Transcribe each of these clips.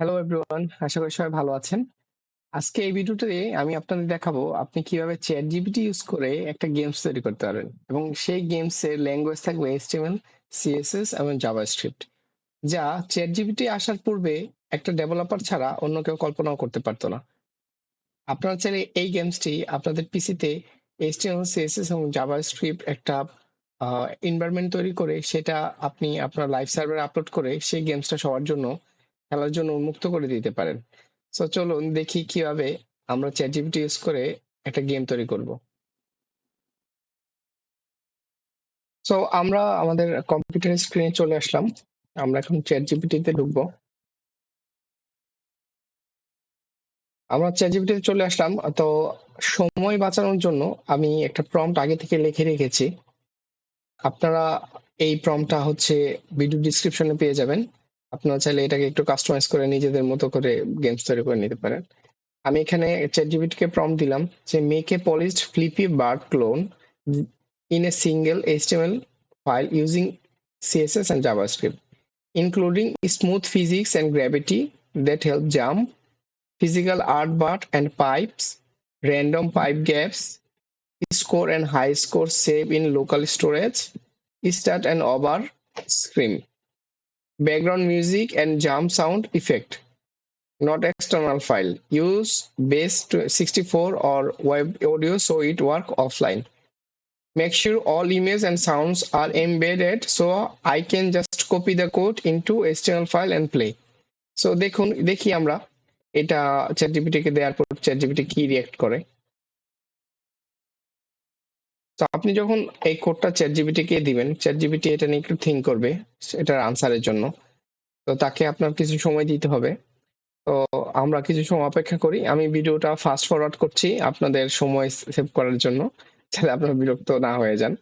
Hello everyone আশা করি সবাই ভালো আছেন। আজকে এই ভিডিওতে আমি আপনাদের দেখাবো আপনি কীভাবে চ্যাট জিপিটি ইউজ করে একটা গেমস তৈরি করতে পারবেন এবং সেই গেমসের ল্যাঙ্গুয়েজ থাকবে এইচটিএমএল সিএসএস এবং জাভাস্ক্রিপ্ট যা চ্যাট জিপিটি আসার পূর্বে একটা ডেভেলপার ছাড়া অন্য কেউ কল্পনাও করতে পারতো না। আপনারা চাইলে এই গেমসটি আপনাদের পিসিতে এইচটিএমএল সিএসএস এবং জাভাস্ক্রিপ্ট একটা এনভায়রনমেন্ট তৈরি করে সেটা আপনি আপনার লাইভ সার্ভারে আপলোড করে সেই গেমসটা সবার জন্য খেলার জন্য উন্মুক্ত করে দিতে পারেন। সো চলুন দেখি কীভাবে আমরা চ্যাট ইউজ করে একটা গেম তৈরি করব। সো আমরা আমাদের কম্পিউটার স্ক্রিনে চলে আসলাম। আমরা এখন চ্যাট জিপিটিতে ঢুকবো। আমরা চ্যাট জিপিটিতে চলে আসলাম। তো সময় বাঁচানোর জন্য আমি একটা প্রম্পট আগে থেকে লিখে রেখেছি। আপনারা এই প্রম্পটটা হচ্ছে ভিডিও ডিসক্রিপশনে পেয়ে যাবেন। আপনারা চাইলে এটাকে একটু কাস্টমাইজ করে নিজেদের মতো করে গেমস তৈরি করে নিতে পারেন। আমি এখানে চ্যাট কে প্রম দিলাম যে make polished Flappy Bird clone in a single HTML file using CSS and JavaScript including smooth physics and gravity that help jump physical art bird and pipes random pipe gaps score and high score save in local storage start and over screen background music and jump sound effect, not external file. Use base 64 or web audio so it work offline. Make sure all images and sounds are embedded so I can just copy the code into HTML file and play. So দেখুন দেখি আমরা এটা chat জিপিটিকে দেওয়ার পর chat GPT কি react করে তো আপনি যখন এই কোডটা চ্যাট জিপিটিকে দিবেন চ্যাট জিবিটি এটা নিয়ে একটু থিঙ্ক করবে, এটার আনসারের জন্য। তো তাকে আপনার কিছু সময় দিতে হবে। তো আমরা কিছু সময় অপেক্ষা করি। আমি ভিডিওটা ফাস্ট ফরওয়ার্ড করছি আপনাদের সময় সেভ করার জন্য, যাতে আপনারা বিরক্ত না হয়ে যান।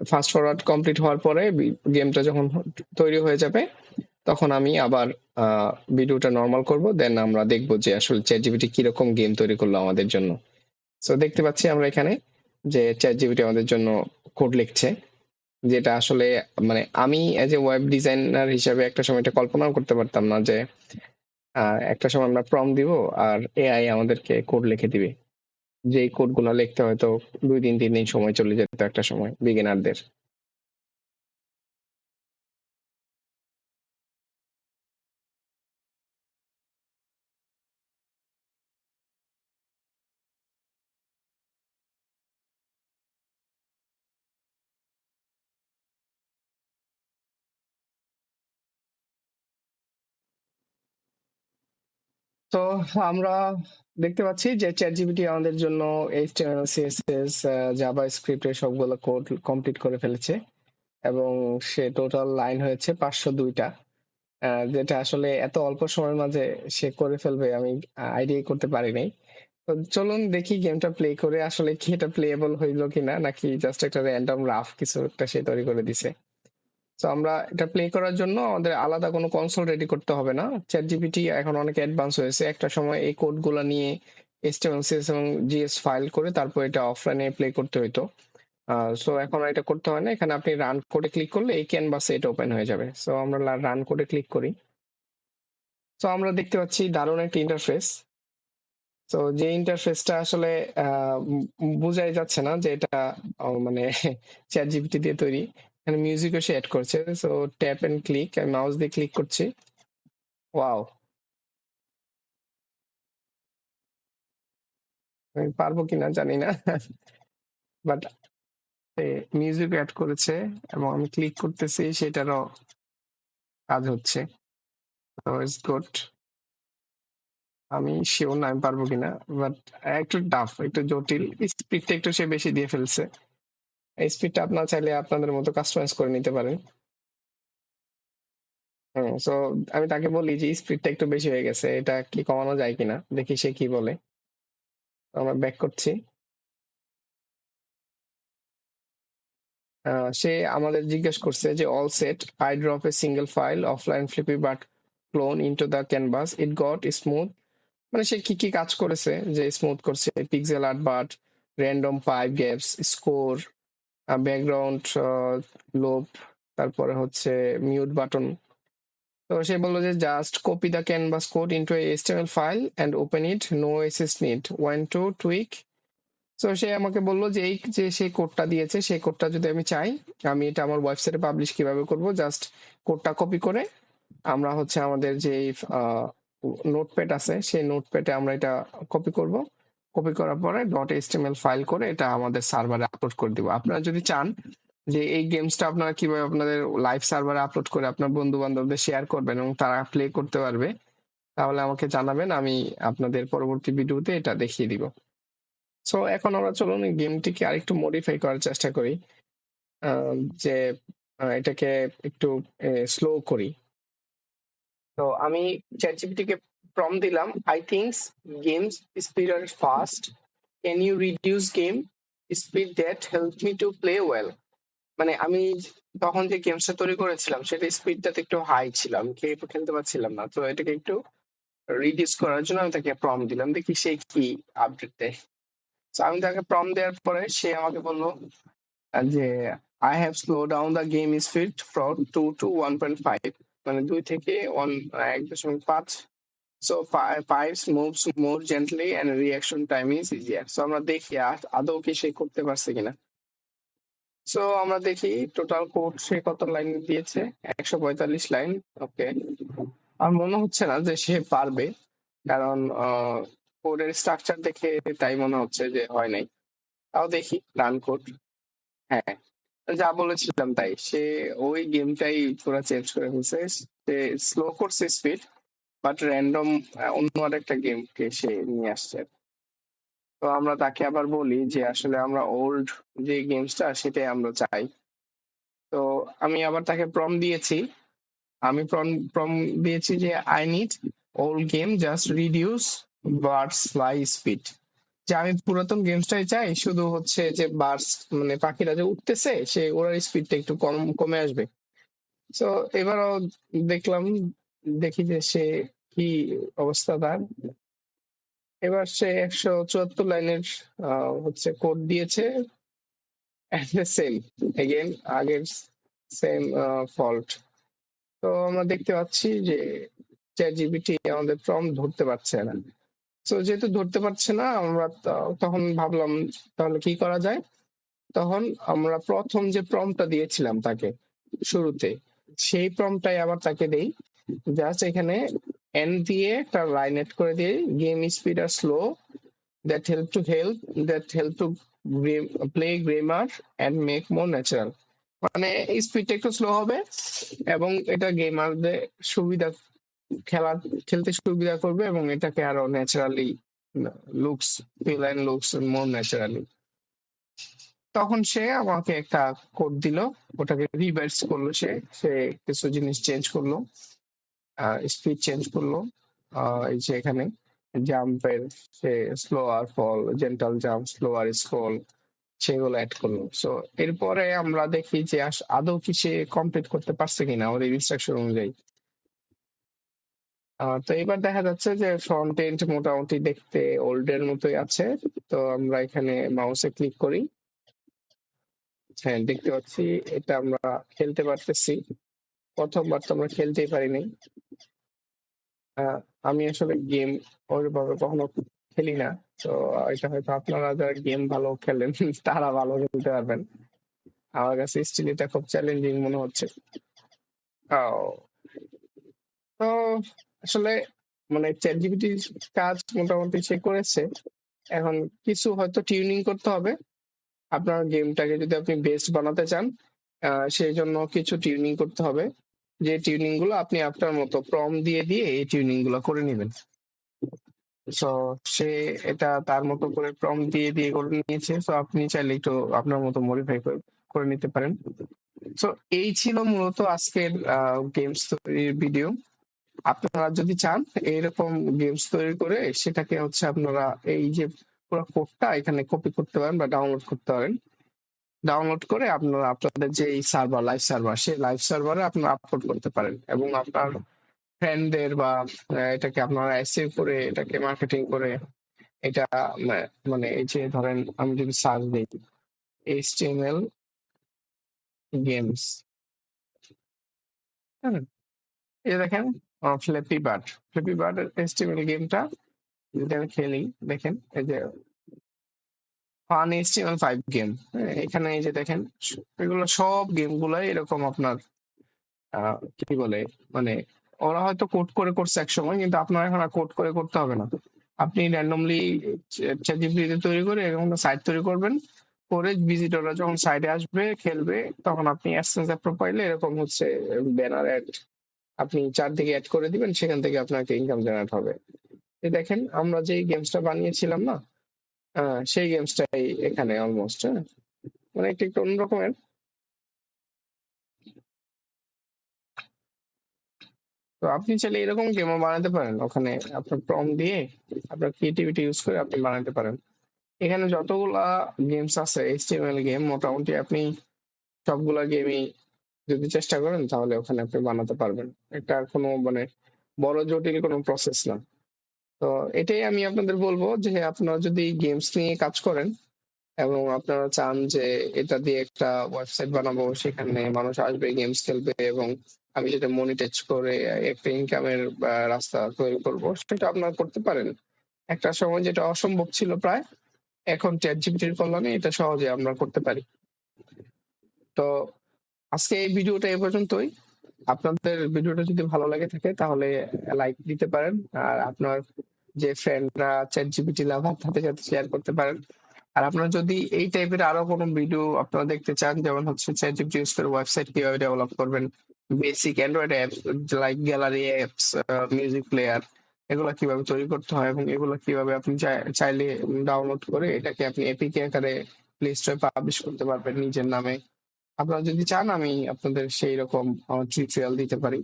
ফাস্ট ফরওয়ার্ড কমপ্লিট হওয়ার পরে গেমটা যখন তৈরি হয়ে যাবে, তখন আমি আবার ভিডিওটা নর্মাল করব। দেন আমরা দেখব যে আসলে চ্যাট জিবিটি কীরকম গেম তৈরি করল আমাদের জন্য। সো দেখতে পাচ্ছি আমরা এখানে যে চ্যাট জিপিটি আমাদের জন্য কোড লিখছে, যেটা আসলে মানে আমি এজ এ ওয়েব ডিজাইনার হিসাবে একটা সময় এটা কল্পনাও করতে পারতাম না যে একটা সময় আমরা প্রম দিব আর এআই আমাদেরকে কোড লিখে দিবে। যে কোডগুলো লিখতে হয়তো দুই দিন, তিন দিন সময় চলে যেত একটা সময় বিগিনারদের তো আমরা দেখতে পাচ্ছি যে চ্যাট জিপিটি আমাদের জন্য এইচটিএমএল সিএসএস জাভা স্ক্রিপ্টের সবগুলো কোড কমপ্লিট করে ফেলেছে এবং সে টোটাল লাইন হয়েছে পাঁচশো দুইটা যেটা আসলে এত অল্প সময়ের মাঝে সে করে ফেলবে আমি আইডিয়া করতে পারি নাই তো চলুন দেখি গেমটা প্লে করে আসলে কি এটা প্লেয়েবল হইল কিনা, নাকি জাস্ট একটা র্যান্ডম রাফ কিছু একটা সে তৈরি করে দিছে। তো আমরা এটা প্লে করার জন্য আমাদের আলাদা কোনো কনসোল রেডি করতে হবে না। চ্যাট জিপিটি এখন অনেক অ্যাডভান্স হয়েছে। একটা সময় এই কোডগুলো নিয়ে এইচটিএমএল সিএস এবং জিএস ফাইল করে তারপর এটা অফলাইনে প্লে করতে হইতো। সো এখন এটা করতে হয় না। এখানে আপনি রান কোডে ক্লিক করলে এই ক্যানভাসে এটা ওপেন হয়ে যাবে। সো আমরা রান কোডে ক্লিক করি। তো আমরা দেখতে পাচ্ছি দারুণ একটা ইন্টারফেস তো যে ইন্টারফেসটা আসলে বোঝাই যাচ্ছে না যে এটা মানে চ্যাট জিপিটি দিয়ে তৈরি। এখানে মিউজিকও সে অ্যাড করছে। সো ট্যাপ এন্ড ক্লিক আমি মাউস দিয়ে ক্লিক করছি। ওয়াও আমি পারব কিনা জানি না। বাট মিউজিক অ্যাড করেছে এবং আমি ক্লিক করতেছি, সেটারও কাজ হচ্ছে। ইটস গুড আমি শিওর না, আমি পারব কিনা। বাট একটু টাফ একটু জটিল। স্পিডটা একটু সে বেশি দিয়ে ফেলছে। এই স্পিডটা আপনার চাইলে আপনাদের মতো কাস্টমাইজ করে নিতে পারেন। হ্যাঁ সো আমি তাকে বলি যে স্পিডটা একটু বেশি হয়ে গেছে, এটা কি কমানো যায় কিনা? দেখি সে কি বলে। আমরা ব্যাক করছি। সে আমাদের জিজ্ঞেস করছে যে all set I drop a single file offline flappy but clone into the canvas it got smooth মানে সে কি কি কাজ করেছে যে স্মুথ করছে pixel art but random pipe gaps score background loop তারপরে হচ্ছে মিউট বাটন তো সে বলল যে just copy the canvas code into a HTML file and open it no SS need one to tweak so সে আমাকে বলল যে, এই যে সেই কোডটা দিয়েছে সেই কোডটা যদি আমি চাই, আমি এটা আমার ওয়েবসাইটে পাবলিশ কীভাবে করব? জাস্ট কোডটা কপি করে আমরা হচ্ছে আমাদের যে নোটপ্যাড আছে, সেই নোটপ্যাডে আমরা এটা কপি করব। কপি করার পরে ডট এইচটিএমএল ফাইল করে এটা আমাদের সার্ভারে আপলোড করে দিব। আপনারা যদি চান যে এই গেমসটা আপনারা কীভাবে আপনাদের লাইভ সার্ভারে আপলোড করে আপনার বন্ধু বান্ধবদের শেয়ার করবেন এবং তারা প্লে করতে পারবে, তাহলে আমাকে জানাবেন, আমি আপনাদের পরবর্তী ভিডিওতে এটা দেখিয়ে দিব। সো এখন আমরা চলুন এই গেমটিকে আরেকটু মডিফাই করার চেষ্টা করি। যে এটাকে একটু স্লো করি। তো আমি চ্যাটজিপিটিকে প্রম দিলাম I thinks games speed are fast can you reduce game speed that help me to play well মানে আমি তখন যে গেমসটা তৈরি করেছিলাম, সেটা স্পিডটাতে একটু হাই ছিল আমি খেলতে পারছিলাম না। তো এটাকে একটু রিডিউস করার জন্য আমি তাকে প্রম দিলাম, দেখি সে কি আপডেট দেয়। আমি তাকে প্রম দেওয়ার পরে সে আমাকে বলল, যে I have slow down the game speed from two to one point five মানে দুই থেকে ওয়ান এক দশমিক পাঁচ so five moves more gently and reaction time is easier so আমরা দেখি আ- আদৌ কি সে করতে পারছে কিনা। সো আমরা দেখি টোটাল কোড সে কত লাইন দিয়েছে? একশো পঁয়তাল্লিশ লাইন ওকে আর মনে হচ্ছে না যে সে পারবে, কারণ কোডের স্ট্রাকচার দেখে তাই মনে হচ্ছে যে হয় নাই। তাও দেখি রান কোড হ্যাঁ যা বলেছিলাম তাই। সে ওই গেমটাই পুরো চেঞ্জ করে ফেলছে। সে স্লো করছে স্পিড বাট র্যান্ডম অন্য আরেকটা গেমকে সে নিয়ে আসছে। তো আমরা তাকে আবার বলি যে আসলে আমরা ওল্ড যে গেমসটা সেটাই আমরা চাই। তো আমি আবার তাকে প্রম দিয়েছি। আমি প্রম প্রম দিয়েছি যে I need old game just reduce birds fly speed যে আমি পুরাতন গেমসটাই চাই, শুধু হচ্ছে যে বার্স মানে পাখিরা যে উঠতেছে, সে ওরার স্পিডটা একটু কম, কমে আসবে। তো এবারও দেখলাম দেখি যে সে কি অবস্থা তার। এবার সে একশো চুয়াত্তর লাইনের হচ্ছে কোড দিয়েছে। সেম এগেন আগের সেম ফল্ট তো আমরা দেখতে পাচ্ছি যে চ্যাট জিপিটি আমাদের প্রম ধরতে পারছে না। তো যেহেতু ধরতে পারছে না, আমরা তখন ভাবলাম, তাহলে কি করা যায়? তখন আমরা প্রথম যে প্রমটা দিয়েছিলাম তাকে, শুরুতে, সেই প্রমটাই আবার তাকে দেই। জাস্ট এখানে এন দিয়ে একটা লাইন এড করে দিয়ে game speed are slow that help to help that help to play gamer and make more natural মানে স্পিডটা একটু স্লো হবে এবং এটা গেমারদের সুবিধা, খেলা, খেলতে সুবিধা করবে এবং এটাকে আরও naturally looks feel and looks more naturally তখন সে আমাকে একটা কোড দিল, ওটাকে রিভার্স করল সে সে কিছু জিনিস চেঞ্জ করল। স্পিড চেঞ্জ করল এই যে এখানে জাম্পের সে স্লো আর ফল জেন্টাল জাম্প স্লো আর স্কল সেগুলো অ্যাড করল। সো এরপরে আমরা দেখি যে আদৌ কি সে কমপ্লিট করতে পারছে কিনা আমাদের ইনস্ট্রাকশন অনুযায়ী। তো এবার দেখা যাচ্ছে যে ফ্রন্ট এন্ড মোটামুটি দেখতে ওল্ড এর মতোই আছে। তো আমরা এখানে মাউসে ক্লিক করি। হ্যাঁ দেখতে পাচ্ছি, এটা আমরা খেলতে পারতেছি। প্রথমবার তো আমরা খেলতেই পারিনি। আহ, আমি আসলে গেম ওইভাবে কখনো খেলি না। তো এটা হয়তো আপনারা যারা গেম ভালো খেলেন তারা ভালো খেলতে পারবেন। আমার কাছে স্টিল এটা খুব চ্যালেঞ্জিং মনে হচ্ছে। তো আসলে মানে চ্যাট কাজ মোটামুটি সে করেছে। এখন কিছু হয়তো টিউনিং করতে হবে। আপনার গেমটাকে যদি আপনি বেস্ট বানাতে চান সেই জন্য কিছু টিউনিং করতে হবে। যে টিউনিংগুলো আপনি আপনার মতো প্রম দিয়ে দিয়ে এই টিউনিংগুলো করে নেবেন। সো সে এটা তার মতো করে প্রম দিয়ে দিয়ে করে নিয়েছে। সো আপনি চাইলে একটু আপনার মতো মডিফাই করে নিতে পারেন। সো এই ছিল মূলত আজকের গেমস তৈরির ভিডিও আপনারা যদি চান এইরকম গেমস তৈরি করে সেটাকে হচ্ছে আপনারা এই যে পুরো কোডটা এখানে কপি করতে পারেন বা ডাউনলোড করতে পারেন। ডাউনলোড করে আপনারা আপনাদের যে সার্ভার লাইভ সার্ভার সেই লাইভ সার্ভারে আপনারা আপলোড করতে পারেন এবং আপনার ফ্রেন্ডদের বা এটাকে আপনারা এসে করে এটাকে মার্কেটিং করে এটা মানে এই যে ধরেন আমি যদি সার্চ দিই এইচটিএমএল গেমস এই যে দেখেন ফ্লেপি বার্ড ফ্লেপি বার্ড এস্টিমেল গেমটা যদি আমি খেলি, দেখেন, এই যে ফান এস্টিমেল ফাইভ গেম এখানে এই যে দেখেন, এগুলো সব গেম গেমগুলাই এরকম আপনার কি বলে মানে ওরা হয়তো কোড করে করছে এক সময়, কিন্তু আপনার এখন আর কোড করে করতে হবে না। আপনি র্যান্ডমলি চ্যাটজিপিটিতে তৈরি করে এরকম সাইট তৈরি করবেন, করে ভিজিটররা যখন সাইডে আসবে, খেলবে, তখন আপনি অ্যাডসেন্স প্রোফাইলে এরকম হচ্ছে ব্যানার অ্যাড আপনি চারদিকে অ্যাড করে দিবেন, সেখান থেকে আপনাকে ইনকাম জেনারেট হবে। দেখেন, আমরা যে গেমসটা বানিয়েছিলাম না আহ, সেই গেমসটাই এখানে অলমোস্ট হ্যাঁ? মানে একটু একটু অন্যরকমের তো আপনি চাইলে এরকম গেমও বানাতে পারেন। ওখানে আপনার প্রম দিয়ে আপনার ক্রিয়েটিভিটি ইউজ করে আপনি বানাতে পারেন। এখানে যতগুলা গেমস আছে এইচটিএমএল গেম মোটামুটি আপনি সবগুলা গেমই যদি চেষ্টা করেন তাহলে ওখানে আপনি বানাতে পারবেন। এটা কোনো মানে বড় জটিল কোনো প্রসেস না। তো এটাই আমি আপনাদের বলব যে আপনারা যদি গেমস নিয়ে কাজ করেন এবং আপনারা চান যে এটা দিয়ে একটা ওয়েবসাইট বানাবো, সেখানে মানুষ আসবে গেমস খেলবে এবং আমি যেটা মনিটাইজ করে একটা ইনকামের রাস্তা তৈরি করব, সেটা আপনারা করতে পারেন। একটা সময় যেটা অসম্ভব ছিল প্রায়, এখন চ্যাট জিপিটির কল্যাণে এটা সহজে আমরা করতে পারি। তো আজকে এই ভিডিওটা এ পর্যন্তই। আপনাদের ভিডিওটা যদি ভালো লাগে থাকে তাহলে লাইক দিতে পারেন, আর আপনার যে ফ্রেন্ডরা চ্যাট জিপিটি লাভার তাদের সাথে শেয়ার করতে পারেন। আর আপনারা যদি এই টাইপের আরও কোনো ভিডিও আপনারা দেখতে চান, যেমন হচ্ছে চ্যাট জিপিটি ইউজ করে ওয়েবসাইট কীভাবে ডেভেলপ করবেন basic android apps like gallery apps music player এগুলো কীভাবে তৈরি করতে হয় এবং এগুলো কীভাবে আপনি চাই- চাইলে ডাউনলোড করে এটাকে আপনি এপিকে আকারে প্লে স্টোরে পাবলিশ করতে পারবেন নিজের নামে। আপনারা যদি চান, আমি আপনাদের সেই রকম টিউটোরিয়াল দিতে পারি।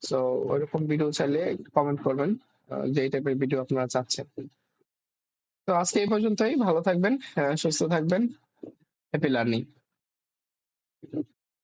সো ওইরকম ভিডিও চাইলে কমেন্ট করবেন। যে এই টাইপের ভিডিও আপনারা চাচ্ছেন। তো আজকে এই পর্যন্তই। ভালো থাকবেন আহ, সুস্থ থাকবেন। Happy learning